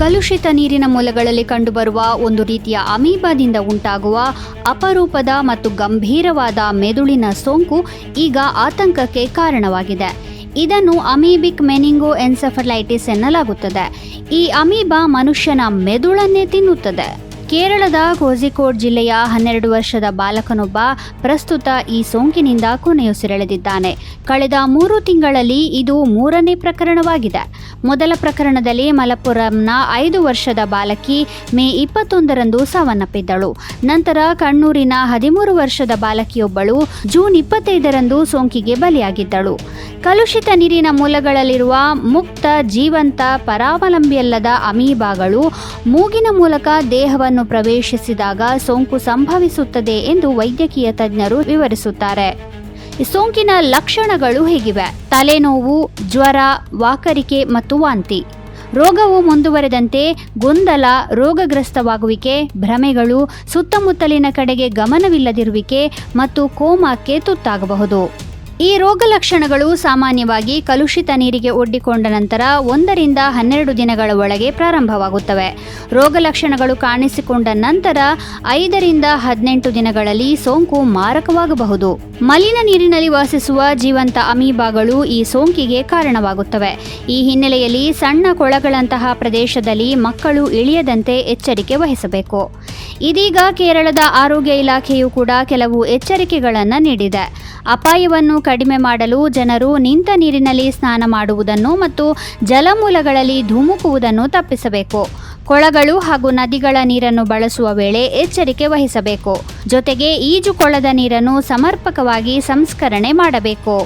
ಕಲುಷಿತ ನೀರಿನ ಮೂಲಗಳಲ್ಲಿ ಕಂಡುಬರುವ ಒಂದು ರೀತಿಯ ಅಮೀಬಾದಿಂದ ಉಂಟಾಗುವ ಅಪರೂಪದ ಮತ್ತು ಗಂಭೀರವಾದ ಮೆದುಳಿನ ಸೋಂಕು ಈಗ ಆತಂಕಕ್ಕೆ ಕಾರಣವಾಗಿದೆ. ಇದನ್ನು ಅಮೀಬಿಕ್ ಮೆನಿಂಗೋ ಎನ್ಸೆಫಲೈಟಿಸ್ ಎನ್ನಲಾಗುತ್ತದೆ. ಈ ಅಮೀಬಾ ಮನುಷ್ಯನ ಮೆದುಳನ್ನೇ ತಿನ್ನುತ್ತದೆ. ಕೇರಳದ ಕೋಝಿಕೋಡ್ ಜಿಲ್ಲೆಯ ಹನ್ನೆರಡು ವರ್ಷದ ಬಾಲಕನೊಬ್ಬ ಪ್ರಸ್ತುತ ಈ ಸೋಂಕಿನಿಂದ ಕೊನೆಯುಸಿರೆಳೆದಿದ್ದಾನೆ. ಕಳೆದ ಮೂರು ತಿಂಗಳಲ್ಲಿ ಇದು ಮೂರನೇ ಪ್ರಕರಣವಾಗಿದೆ. ಮೊದಲ ಪ್ರಕರಣದಲ್ಲಿ ಮಲಪ್ಪುರಂನ ಐದು ವರ್ಷದ ಬಾಲಕಿ ಮೇ ಇಪ್ಪತ್ತೊಂದರಂದು ಸಾವನ್ನಪ್ಪಿದ್ದಳು. ನಂತರ ಕಣ್ಣೂರಿನ ಹದಿಮೂರು ವರ್ಷದ ಬಾಲಕಿಯೊಬ್ಬಳು ಜೂನ್ ಇಪ್ಪತ್ತೈದರಂದು ಸೋಂಕಿಗೆ ಬಲಿಯಾಗಿದ್ದಳು. ಕಲುಷಿತ ನೀರಿನ ಮೂಲಗಳಲ್ಲಿರುವ ಮುಕ್ತ, ಜೀವಂತ, ಪರಾವಲಂಬಿಯಲ್ಲದ ಅಮೀಬಾಗಳು ಮೂಗಿನ ಮೂಲಕ ದೇಹವನ್ನು ಪ್ರವೇಶಿಸಿದಾಗ ಸೋಂಕು ಸಂಭವಿಸುತ್ತದೆ ಎಂದು ವೈದ್ಯಕೀಯ ತಜ್ಞರು ವಿವರಿಸುತ್ತಾರೆ. ಸೋಂಕಿನ ಲಕ್ಷಣಗಳು ಹೀಗಿವೆ? ತಲೆನೋವು, ಜ್ವರ, ವಾಕರಿಕೆ ಮತ್ತು ವಾಂತಿ. ರೋಗವು ಮುಂದುವರೆದಂತೆ ಗೊಂದಲ, ರೋಗಗ್ರಸ್ತವಾಗುವಿಕೆ, ಭ್ರಮೆಗಳು, ಸುತ್ತಮುತ್ತಲಿನ ಕಡೆಗೆ ಗಮನವಿಲ್ಲದಿರುವಿಕೆ ಮತ್ತು ಕೋಮಾಕ್ಕೆ ತುತ್ತಾಗಬಹುದು. ಈ ರೋಗ ಲಕ್ಷಣಗಳು ಸಾಮಾನ್ಯವಾಗಿ ಕಲುಷಿತ ನೀರಿಗೆ ಒಡ್ಡಿಕೊಂಡ ನಂತರ ಒಂದರಿಂದ ಹನ್ನೆರಡು ದಿನಗಳ ಒಳಗೆ ಪ್ರಾರಂಭವಾಗುತ್ತವೆ. ರೋಗ ಲಕ್ಷಣಗಳು ಕಾಣಿಸಿಕೊಂಡ ನಂತರ ಐದರಿಂದ ಹದಿನೆಂಟು ದಿನಗಳಲ್ಲಿ ಸೋಂಕು ಮಾರಕವಾಗಬಹುದು. ಮಲಿನ ನೀರಿನಲ್ಲಿ ವಾಸಿಸುವ ಜೀವಂತ ಅಮೀಬಾಗಳು ಈ ಸೋಂಕಿಗೆ ಕಾರಣವಾಗುತ್ತವೆ. ಈ ಹಿನ್ನೆಲೆಯಲ್ಲಿ ಸಣ್ಣ ಕೊಳಗಳಂತಹ ಪ್ರದೇಶದಲ್ಲಿ ಮಕ್ಕಳು ಇಳಿಯದಂತೆ ಎಚ್ಚರಿಕೆ ವಹಿಸಬೇಕು. ಇದೀಗ ಕೇರಳದ ಆರೋಗ್ಯ ಇಲಾಖೆಯು ಕೂಡ ಕೆಲವು ಎಚ್ಚರಿಕೆಗಳನ್ನು ನೀಡಿದೆ. ಅಪಾಯವನ್ನು ಕಡಿಮೆ ಮಾಡಲು ಜನರು ನಿಂತ ನೀರಿನಲ್ಲಿ ಸ್ನಾನ ಮಾಡುವುದನ್ನು ಮತ್ತು ಜಲಮೂಲಗಳಲ್ಲಿ ಧುಮುಕುವುದನ್ನು ತಪ್ಪಿಸಬೇಕು. ಕೊಳಗಳು ಹಾಗೂ ನದಿಗಳ ನೀರನ್ನು ಬಳಸುವ ವೇಳೆ ಎಚ್ಚರಿಕೆ ವಹಿಸಬೇಕು. ಜೊತೆಗೆ ಈಜುಕೊಳದ ನೀರನ್ನು ಸಮರ್ಪಕವಾಗಿ ಸಂಸ್ಕರಣೆ ಮಾಡಬೇಕು.